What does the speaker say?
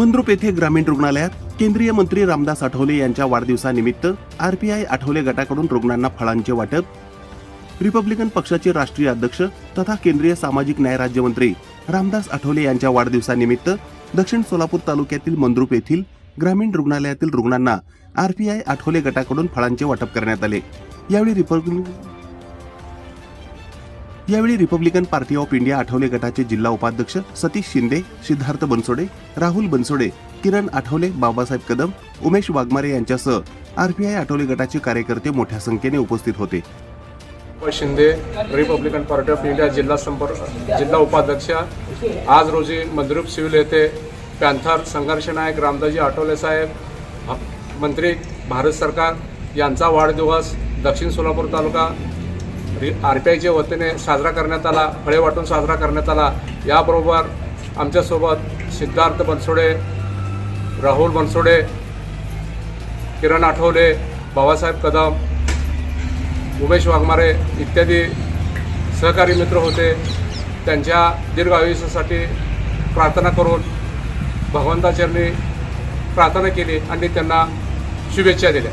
मंद्रुप येथे ग्रामीण रुग्णालयात केंद्रीय मंत्री रामदास आठवले यांच्या वाढदिवसानिमित्त आरपीआय आठवले गटाकडून रुग्णांना फळांचे वाटप रिपब्लिकन पक्षाचे राष्ट्रीय अध्यक्ष तथा केंद्रीय सामाजिक न्याय राज्यमंत्री रामदास आठवले यांच्या वाढदिवसानिमित्त दक्षिण सोलापूर तालुक्यातील मंद्रुप येथील ग्रामीण रुग्णालयातील रुग्णांना आरपीआय आठवले गटाकडून फळांचे वाटप करण्यात आले. यावेळी रिपब्लिकन यावेळी republican party of India Athawale गटाचे जिल्हा उपाध्यक्ष सतीश शिंदे सिद्धार्थ बनसोडे राहुल बनसोडे किरण आठवले बाबासाहेब कदम उमेश वाघमारे यांच्यासह आरपीआय आठवले गटाचे कार्यकर्ते मोठ्या संख्येने उपस्थित होते. Shinde republican party of India जिल्हा संपर्क जिल्हा उपाध्यक्ष. आज रोजी मंद्रुप सिव्हिल येथे पॅन्थर संघर्ष नायक रामदाजी आठवले साहेब मंत्री भारत सरकार यांचा वाढदिवस दक्षिण सोलापूर तालुका आर पी आयच्या वतीने साजरा करण्यात आला फळे वाटून साजरा करण्यात आला. याबरोबर आमच्यासोबत सिद्धार्थ बनसोडे राहुल बनसोडे किरण आठवले बाबासाहेब कदम उमेश वाघमारे इत्यादी सहकारी मित्र होते. त्यांच्या दीर्घ आयुष्यासाठी प्रार्थना करून भगवंताचरणी प्रार्थना केली आणि त्यांना शुभेच्छा दिल्या.